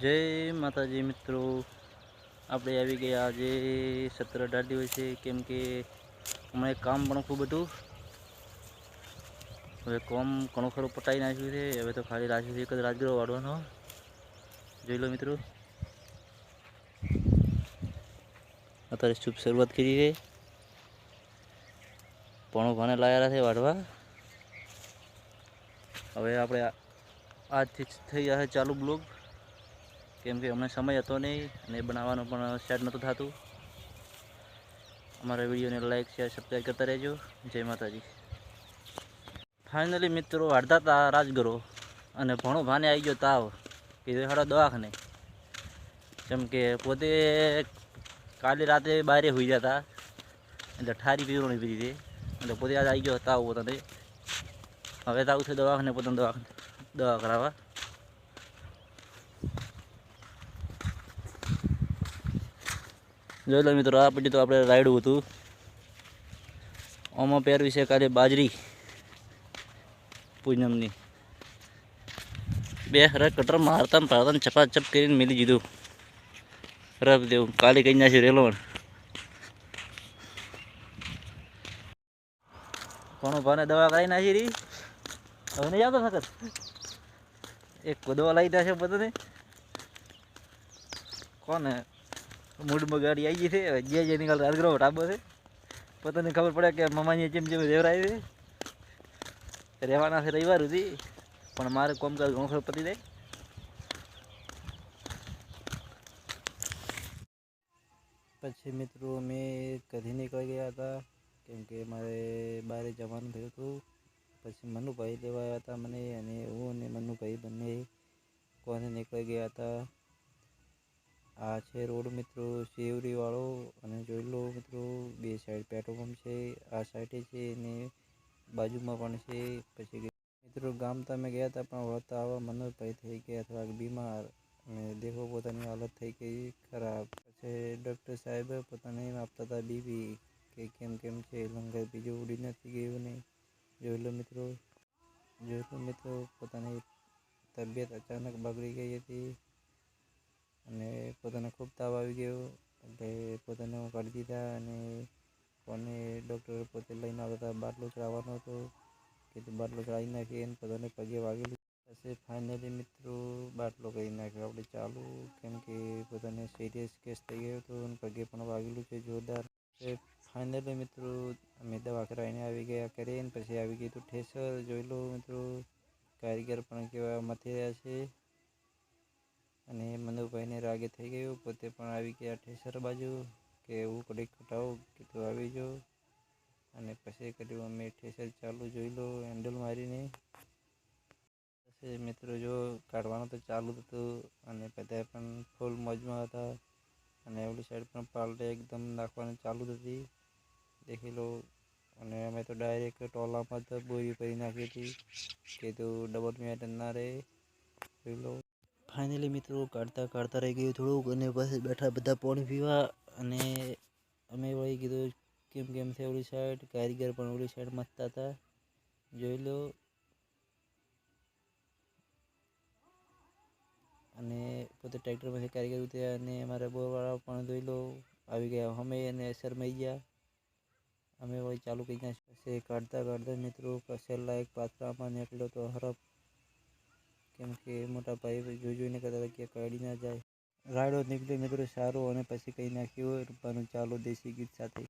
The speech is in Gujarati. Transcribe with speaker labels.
Speaker 1: જય માતાજી મિત્રો. આપણે આવી ગયા આજે સત્તર અઢાર દિવસે કેમ કે હમણાં કામ પણ ખૂબ હતું. હવે કોમ ઘણું ખરું પટાઈ નાખ્યું છે, હવે તો ખાલી રાખ્યું છે એક જ રાજગરો વાળવાનો. જોઈ લો મિત્રો. અત્યારે શુભ શરૂઆત કરી છે. પણ ભાને લાયેલા છે વાઢવા. હવે આપણે આજથી થઈ જશે ચાલુ બ્લોગ. કેમ કે અમને સમય હતો નહીં અને બનાવવાનું પણ સેટ નહોતું થતું. અમારા વિડીયોને લાઇક શેર સબસ્ક્રાઈબ કરતા રહેજો. જય માતાજી. ફાઇનલી મિત્રો, અડધા તા રાજગરો અને ભણો ભાને આવી ગયો તાવ કીધું હાડો દવાખાને. કેમ કે પોતે કાલે રાતે બારે હોઈ ગયા હતા એટલે ઠારી પીવણી પીધી એટલે પોતે આજે આવી ગયો તાવ પોતાને. હવે તાવ છે દવાખાને, પોતાને દવા દવા કરાવવા. જોઈ લો મિત્રો, આ પછી તો આપણે રાયડું હતું. આમાં પહેરવી છે કાલે બાજરી. પૂનમની. બે હરા કટર મારતા પાડતા ને ચપાચપ કરીને મિલી દીધું. રફ દેવું. કાલે કઈ છે રેલો કોનો ભાને દવા કરાવી નાખી રહી હવે નહીં આવતો સખત? એક દવા લાવી નાખે બધાને. કોને? મૂડમાં ગાડી આવી ગઈ છે. જે જે નીકળ રાજગરો ઢાબો છે. પોતાને ખબર પડે કે મમાની જેમ જેમ રેવરાય છે. રહેવાના છે રવિવાર સુધી. પણ મારે કોમકાજ ઘણું ખબર પતી જાય. પછી મિત્રો અમે કદી નીકળી ગયા હતા. કેમ કે મારે બહાર જવાનું થયું હતું. પછી મનુભાઈ લેવા આવ્યા હતા મને અને હું અને મનુભાઈ બંને કોને નીકળી ગયા હતા. આ છે રોડ મિત્રો, શિવરીવાળો અને જોઈ લો મિત્રો, બે સાઈડ પેટ્રોલ પંપ છે, આ સાઈડે છે અને બાજુમાં પણ છે, પછી મિત્રો ગામ તમે ગયા હતા પણ વળતા આવવા મનોજભાઈ થઈ ગયા થોડાક બીમાર અને દેખો પોતાની હાલત થઈ ગઈ ખરાબ. પછી ડૉક્ટર સાહેબ પોતાને એમ આપતા હતા બીબી, કે કેમ કેમ છે? લંગર બીજું ઉડી નથી ગયું ને? જોઈ લો મિત્રો, જોઈ લો મિત્રો, પોતાની તબિયત અચાનક બગડી ગઈ હતી. અને પોતાને ખૂબ તાવ આવી ગયો. એટલે પોતાને કાઢી દીધા અને કોને ડૉક્ટર પોતે લઈને આવતા હતા. બાટલો ચડાવવાનો હતો કીધું બાટલો ચડાવી નાખીએ અને પોતાને પગે વાગેલું પછી ફાઇનલી મિત્રો બાટલો કરી નાખ્યો. આપણે ચાલુ કેમ કે પોતાને સિરિયસ કેસ થઈ ગયો હતો અને પગે પણ વાગેલું છે, જોરદાર. ફાઇનલી મિત્રો અમે દવા કરાવીને આવી ગયા કરીએ ને પછી આવી ગયું હતું ઠેસર જોઈ લો મિત્રો. કારીગર પણ કેવા મથી રહ્યા છે. અને મનુભાઈને રાગે થઈ ગયું, પોતે પણ આવી ગયા ઠેસર બાજુ કે એવું કડીક કટાવો કીધું આવી જાઓ અને પછી કર્યું, અમે ઠેસર ચાલુ જોઈ લો હેન્ડલ મારીને. પછી મિત્રો જો, કાઢવાનું તો ચાલુ હતું અને બધા પણ ફૂલ મોજમાં હતા. અને ઓલી સાઈડ પણ પાલટે એકદમ નાખવાની ચાલુ જ હતી. દેખી લો. અને અમે તો ડાયરેક્ટ ટોલામાં જ બોરી કરી નાખી હતી કે તો ડબલ મેટ ના રહે જોઈ લો. ફાઇનલી મિત્રો, કાઢતા કાઢતા રહી ગયું થોડુંક અને પછી બેઠા બધા પાણી પીવા અને અમે વળી કીધું, કેમ કેમ છે ઓલી સાઈડ કારીગર પણ ઓલી સાઈડ મસ્તા હતા. જોઈ લો. અને પોતે ટ્રેક્ટરમાંથી કારીગર ઉતર્યા અને અમારા બોરવાળા પણ જોઈ લો, આવી ગયા. અમે અને શરમાઈ ગયા. અમે વળી ચાલુ કરી નાખ્યું પછી કાઢતા કાઢતા મિત્રો છેલ્લા એક પાત્રામાં નીકળ્યો તો હરફ કેમ કે મોટા ભાઈ જોઈ જોઈને કદાચ કે કાઢી ના જાય. રાયડો નીકળ્યો મિત્રો સારો અને પછી કહી નાખ્યું રૂપાનું ચાલો દેશી ગીત સાથે.